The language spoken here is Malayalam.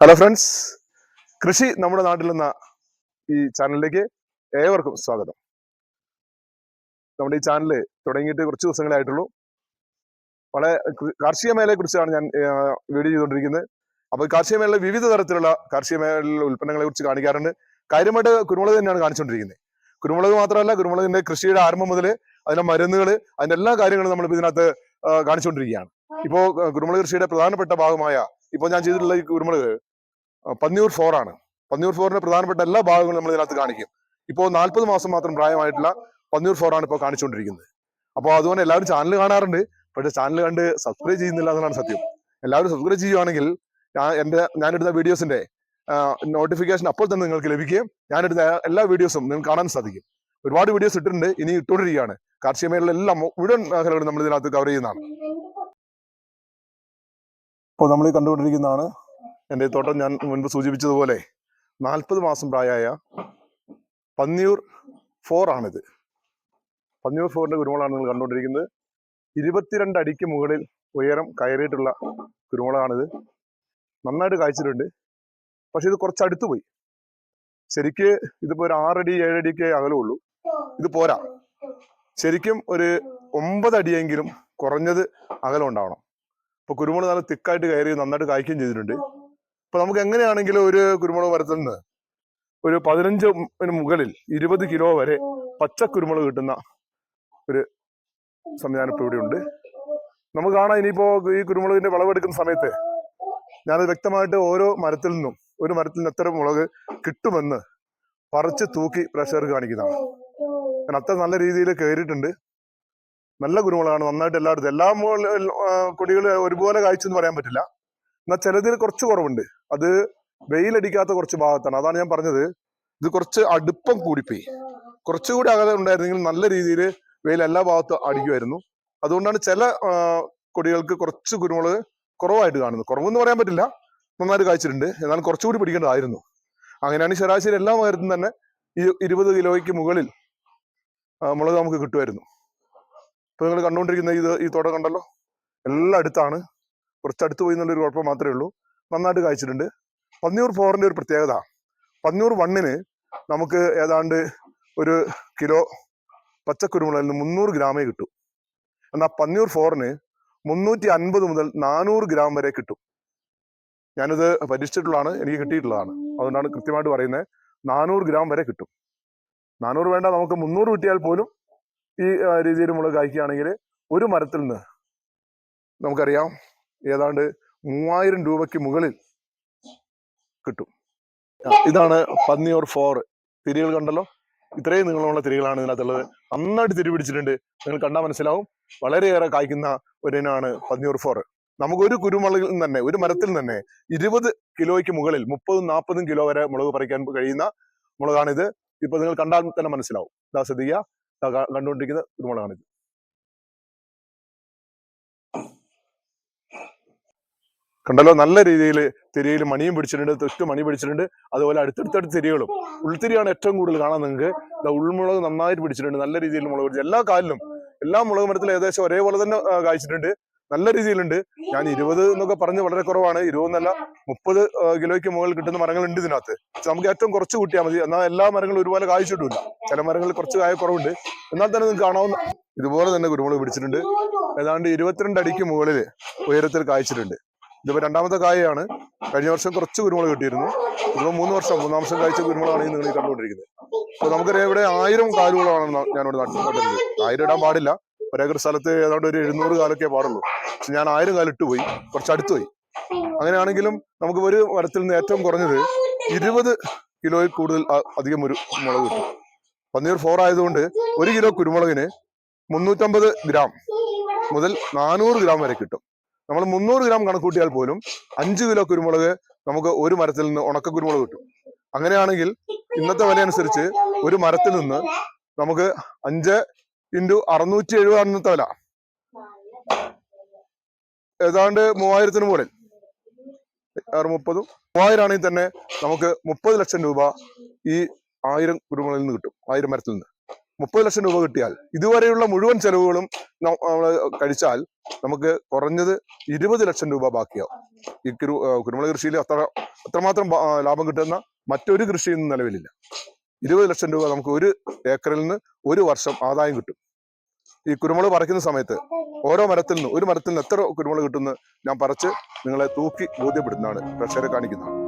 ഹലോ ഫ്രണ്ട്സ് കൃഷി നമ്മുടെ നാട്ടിൽ എന്ന ഈ ചാനലിലേക്ക് ഏവർക്കും സ്വാഗതം. നമ്മുടെ ഈ ചാനൽ തുടങ്ങിയിട്ട് കുറച്ച് ദിവസങ്ങളായിട്ടുള്ളൂ വളരെ കാർഷിക മേഖലയെ കുറിച്ചാണ് ഞാൻ വീഡിയോ ചെയ്തുകൊണ്ടിരിക്കുന്നത്. അപ്പോൾ കാർഷിക മേഖല വിവിധ തരത്തിലുള്ള കാർഷിക മേഖലയിലെ ഉൽപ്പന്നങ്ങളെ കുറിച്ച് കാണിക്കാറുണ്ട്. കാര്യമായിട്ട് കുരുമുളക് തന്നെയാണ് കാണിച്ചുകൊണ്ടിരിക്കുന്നത്. കുരുമുളക് മാത്രമല്ല കുരുമുളകിന്റെ കൃഷിയുടെ ആരംഭം മുതൽ അതിന്റെ മരുന്നുകൾ അതിന്റെ എല്ലാ കാര്യങ്ങളും നമ്മൾ ഇതിനകത്ത് കാണിച്ചുകൊണ്ടിരിക്കുകയാണ്. ഇപ്പോ കുരുമുളക് കൃഷിയുടെ പ്രധാനപ്പെട്ട ഭാഗമായ ഇപ്പോൾ ഞാൻ ചെയ്തിട്ടുള്ള ഈ കുരുമുളക് പന്നിയൂർ ഫോർ ആണ്. പന്നിയൂർ ഫോറിന്റെ പ്രധാനപ്പെട്ട എല്ലാ ഭാഗങ്ങളും നമ്മൾ ഇതിനകത്ത് കാണിക്കും. ഇപ്പോൾ നാൽപ്പത് മാസം മാത്രം പ്രായമായിട്ടുള്ള പന്നിയൂർ ഫോർ ആണ് ഇപ്പോൾ കാണിച്ചുകൊണ്ടിരിക്കുന്നത്. അപ്പോൾ അതുകൊണ്ട് എല്ലാവരും ചാനൽ കാണാറുണ്ട്. പക്ഷേ ചാനൽ കണ്ട് സബ്സ്ക്രൈബ് ചെയ്യുന്നില്ല എന്നാണ് സത്യം. എല്ലാവരും സബ്സ്ക്രൈബ് ചെയ്യുവാണെങ്കിൽ ഞാൻ എന്റെ ഞാനെടുത്ത വീഡിയോസിന്റെ നോട്ടിഫിക്കേഷൻ അപ്പോൾ തന്നെ നിങ്ങൾക്ക് ലഭിക്കുകയും ഞാനെടുത്ത എല്ലാ വീഡിയോസും നിങ്ങൾക്ക് കാണാൻ സാധിക്കും. ഒരുപാട് വീഡിയോസ് ഇട്ടിട്ടുണ്ട്. ഇനി ഇട്ടുകൊണ്ടിരിക്കുകയാണ്. കാർഷിക മേഖലയിലെ എല്ലാ മുഴുവൻ മേഖലകളും നമ്മൾ ഇതിനകത്ത് കവർ ചെയ്യുന്നതാണ്. ഇപ്പോൾ നമ്മൾ കണ്ടുകൊണ്ടിരിക്കുന്നതാണ് എന്റെ തോട്ടം ഞാൻ മുൻപ് സൂചിപ്പിച്ചതുപോലെ നാൽപ്പത് മാസം പ്രായമായ പന്നിയൂർ ഫോർ ആണിത്. പന്നിയൂർ ഫോറിന്റെ കുരുമുളകാണ് നിങ്ങൾ കണ്ടുകൊണ്ടിരിക്കുന്നത്. ഇരുപത്തിരണ്ട് അടിക്ക് മുകളിൽ ഉയരം കയറിയിട്ടുള്ള കുരുമുളകാണിത്. നന്നായിട്ട് കായ്ച്ചിട്ടുണ്ട്. പക്ഷെ ഇത് കുറച്ച് അടുത്ത് പോയി. ശരിക്ക് ഇതിപ്പോൾ ഒരു ആറടി ഏഴടിയൊക്കെ ഉള്ളൂ ഇത് പോരാ. ശരിക്കും ഒരു ഒമ്പത് അടിയെങ്കിലും കുറഞ്ഞത് അകലം ഉണ്ടാവണം. ഇപ്പൊ കുരുമുളക് നല്ല തിക്കായിട്ട് കയറി നന്നായിട്ട് കായ്ക്കുകയും ചെയ്തിട്ടുണ്ട്. അപ്പൊ നമുക്ക് എങ്ങനെയാണെങ്കിലും ഒരു കുരുമുളക് മരത്തിൽ നിന്ന് ഒരു പതിനഞ്ച് മുകളിൽ ഇരുപത് കിലോ വരെ പച്ച കുരുമുളക് കിട്ടുന്ന ഒരു സംവിധാനം ഇപ്പൊ ഇവിടെ ഉണ്ട് നമുക്ക് കാണാം ഇനിയിപ്പോ ഈ കുരുമുളകിന്റെ വിളവെടുക്കുന്ന സമയത്ത് ഞാനത് വ്യക്തമായിട്ട് ഓരോ മരത്തിൽ നിന്നും ഒരു മരത്തിൽ നിന്ന് എത്ര മുളക് കിട്ടുമെന്ന് പറിച്ച് തൂക്കി പ്രഷർ കാണിക്കുന്നതാണ്. കാരണം അത്ര നല്ല രീതിയിൽ കയറിയിട്ടുണ്ട് നല്ല കുരുമുളകാണ് നന്നായിട്ട് എല്ലായിടത്തും. എല്ലാ കൊടികൾ ഒരുപോലെ കായ്ച്ചെന്ന് പറയാൻ പറ്റില്ല. എന്നാൽ ചിലതിൽ കുറച്ച് കുറവുണ്ട്. അത് വെയിലടിക്കാത്ത കുറച്ച് ഭാഗത്താണ്. അതാണ് ഞാൻ പറഞ്ഞത്. ഇത് കുറച്ച് അടുപ്പം കൂടിപ്പോയി. കുറച്ചുകൂടി അകലെ ഉണ്ടായിരുന്നെങ്കിൽ നല്ല രീതിയിൽ വെയിൽ എല്ലാ ഭാഗത്തും അടിക്കുമായിരുന്നു. അതുകൊണ്ടാണ് ചില കൊടികൾക്ക് കുറച്ച് കുരുമുളക് കുറവായിട്ട് കാണുന്നത്. കുറവെന്ന് പറയാൻ പറ്റില്ല. നന്നായിട്ട് കായ്ച്ചിട്ടുണ്ട് എന്നാലും കുറച്ചുകൂടി പിടിക്കേണ്ടതായിരുന്നു. അങ്ങനെയാണ് ശരാശരി എല്ലാ മരത്തും തന്നെ ഇരുപത് കിലോയ്ക്ക് മുകളിൽ മുളക് നമുക്ക് കിട്ടുമായിരുന്നു. ഇപ്പൊ നിങ്ങൾ കണ്ടുകൊണ്ടിരിക്കുന്ന ഇത് ഈ തോട്ടം കണ്ടല്ലോ? എല്ലാം അടുത്താണ്. കുറച്ചടുത്ത് പോയി എന്നുള്ളൊരു കുഴപ്പം മാത്രമേ ഉള്ളൂ. നന്നായിട്ട് കായ്ച്ചിട്ടുണ്ട്. പന്നിയൂർ ഫോറിന്റെ ഒരു പ്രത്യേകത. പന്നിയൂർ വണ്ണിന് നമുക്ക് ഏതാണ്ട് ഒരു കിലോ പച്ചക്കുരുമുളകിൽ നിന്ന് മുന്നൂറ് ഗ്രാമേ കിട്ടും. എന്നാൽ പന്നിയൂർ ഫോറിന് മുന്നൂറ്റി അൻപത് മുതൽ നാനൂറ് ഗ്രാം വരെ കിട്ടും. ഞാനിത് പരീക്ഷിച്ചിട്ടുള്ളതാണ്. എനിക്ക് കിട്ടിയിട്ടുള്ളതാണ്. അതുകൊണ്ടാണ് കൃത്യമായിട്ട് പറയുന്നത് നാനൂറ് ഗ്രാം വരെ കിട്ടും. നാനൂറ് വേണ്ട നമുക്ക് മുന്നൂറ് കിട്ടിയാൽ പോലും ഈ രീതിയിൽ മുളക് കായ്ക്കുകയാണെങ്കിൽ ഒരു മരത്തിൽ നിന്ന് നമുക്കറിയാം ഏതാണ്ട് മൂവായിരം രൂപയ്ക്ക് മുകളിൽ കിട്ടും. ഇതാണ് പന്നിയൂർ ഫോർ. തിരികൾ കണ്ടല്ലോ? ഇത്രയും നീളമുള്ള തിരികളാണ് ഇതിനകത്തുള്ളത്. നന്നായിട്ട് തിരി പിടിച്ചിട്ടുണ്ട്. നിങ്ങൾ കണ്ടാൽ മനസ്സിലാവും. വളരെയേറെ കായ്ക്കുന്ന ഒരു ഇനമാണ് പന്നിയൂർ ഫോർ. നമുക്ക് ഒരു കുരുമുളകിൽ നിന്ന് തന്നെ ഒരു മരത്തിൽ തന്നെ ഇരുപത് കിലോയ്ക്ക് മുകളിൽ മുപ്പതും നാൽപ്പതും കിലോ വരെ മുളക് പറിക്കാൻ കഴിയുന്ന മുളകാണിത്. ഇപ്പൊ നിങ്ങൾ കണ്ടാൽ തന്നെ മനസ്സിലാവും. ഇതാ ശ്രദ്ധിക്കുക. ദാ ഒരു കണ്ടുകൊണ്ടിരിക്കുന്ന കുരുമുളകാണിത് കണ്ടല്ലോ? നല്ല രീതിയിൽ തിരിയിൽ മണിയും പിടിച്ചിട്ടുണ്ട് തൊട്ട് മണി പിടിച്ചിട്ടുണ്ട് അതുപോലെ അടുത്തടുത്തടുത്ത് തിരികളും. ഉൾത്തിരിയാണ് ഏറ്റവും കൂടുതൽ കാണാൻ നിങ്ങൾക്ക്. ഉൾമുളക് നന്നായിട്ട് പിടിച്ചിട്ടുണ്ട് നല്ല രീതിയിൽ മുളക് പിടിച്ചു. എല്ലാ കാലിലും എല്ലാ മുളക് മരത്തിലും ഏകദേശം ഒരേപോലെ തന്നെ കായ്ച്ചിട്ടുണ്ട്. നല്ല രീതിയിലുണ്ട്. ഞാൻ ഇരുപത് എന്നൊക്കെ പറഞ്ഞ് വളരെ കുറവാണ്. ഇരുപതെന്നല്ല മുപ്പത് കിലോയ്ക്ക് മുകളിൽ കിട്ടുന്ന മരങ്ങളുണ്ട് ഇതിനകത്ത്. നമുക്ക് ഏറ്റവും കുറച്ച് കൂട്ടിയാൽ മതി. എന്നാൽ എല്ലാ മരങ്ങളും ഒരുപോലെ കായ്ച്ചിട്ടില്ല. ചില മരങ്ങളിൽ കുറച്ച് കായ കുറവുണ്ട്. എന്നാൽ തന്നെ നിങ്ങൾക്ക് കാണാവുന്ന ഇതുപോലെ തന്നെ കുരുമുളക് പിടിച്ചിട്ടുണ്ട്. ഏതാണ്ട് ഇരുപത്തിരണ്ട് അടിക്ക് മുകളിൽ ഉയരത്തിൽ കായ്ച്ചിട്ടുണ്ട്. ഇതിപ്പോ രണ്ടാമത്തെ കായയാണ്. കഴിഞ്ഞ വർഷം കുറച്ച് കുരുമുളക് കിട്ടിയിരുന്നു. ഇതിപ്പോ മൂന്ന് വർഷം മൂന്നാം വർഷം കായ്ച്ച കുരുമുളകാണ് നിങ്ങൾ കണ്ടുകൊണ്ടിരിക്കുന്നത്. അപ്പൊ നമുക്കറിയാം ഇവിടെ ആയിരം കാലുകളാണ് ഞാനിവിടെ നട്ടു നട്ടിരുന്നത് ആയിരം ഇടാൻ പാടില്ല. ഒരേക്കർ സ്ഥലത്ത് ഏതാണ്ട് ഒരു എഴുന്നൂറ് കാലൊക്കെ പാടുള്ളൂ. പക്ഷെ ഞാൻ ആയിരം കാലിട്ട് പോയി കുറച്ച് അടുത്ത് പോയി അങ്ങനെയാണെങ്കിലും നമുക്ക് ഒരു മരത്തിൽ നിന്ന് ഏറ്റവും കുറഞ്ഞത് ഇരുപത് കിലോയിൽ കൂടുതൽ അധികം ഒരു മുളക് കിട്ടും. പന്നിയർ ഫോർ ആയതുകൊണ്ട് ഒരു കിലോ കുരുമുളകിന് മുന്നൂറ്റമ്പത് ഗ്രാം മുതൽ നാനൂറ് ഗ്രാം വരെ കിട്ടും. നമ്മൾ മുന്നൂറ് ഗ്രാം കണക്കൂട്ടിയാൽ പോലും അഞ്ച് കിലോ കുരുമുളക് നമുക്ക് ഒരു മരത്തിൽ നിന്ന് ഉണക്ക കുരുമുളക് കിട്ടും. അങ്ങനെയാണെങ്കിൽ ഇന്നത്തെ വില അനുസരിച്ച് ഒരു മരത്തിൽ നിന്ന് നമുക്ക് അഞ്ച് ഇന്റു അറുന്നൂറ്റി എഴുപതാണ് ഇന്നത്തെ വില. ഏതാണ്ട് മൂവായിരത്തിന് മുകളിൽ. മുപ്പതും മൂവായിരം ആണെങ്കിൽ തന്നെ നമുക്ക് മുപ്പത് ലക്ഷം രൂപ ഈ ആയിരം കുരുമുളകിൽ നിന്ന് കിട്ടും. ആയിരം മരത്തിൽ നിന്ന്. മുപ്പത് ലക്ഷം രൂപ കിട്ടിയാൽ ഇതുവരെയുള്ള മുഴുവൻ ചെലവുകളും നമ്മൾ കഴിച്ചാൽ നമുക്ക് കുറഞ്ഞത് ഇരുപത് ലക്ഷം രൂപ ബാക്കിയാവും. ഈ കുരു കുരുമുളക് കൃഷിയിൽ അത്ര അത്രമാത്രം ലാഭം കിട്ടുന്ന മറ്റൊരു കൃഷിയും നിലവിലില്ല. ഇരുപത് ലക്ഷം രൂപ നമുക്ക് ഒരു ഏക്കറിൽ നിന്ന് ഒരു വർഷം ആദായം കിട്ടും. ഈ കുരുമുളക് പറിക്കുന്ന സമയത്ത് ഓരോ മരത്തിൽ നിന്ന് ഒരു മരത്തിൽ നിന്ന് എത്ര കുരുമുളക് കിട്ടുന്നു ഞാൻ പറിച്ച് നിങ്ങളെ തൂക്കി ബോധ്യപ്പെടുന്നതാണ് പ്രേക്ഷകരെ കാണിക്കുന്നതാണ്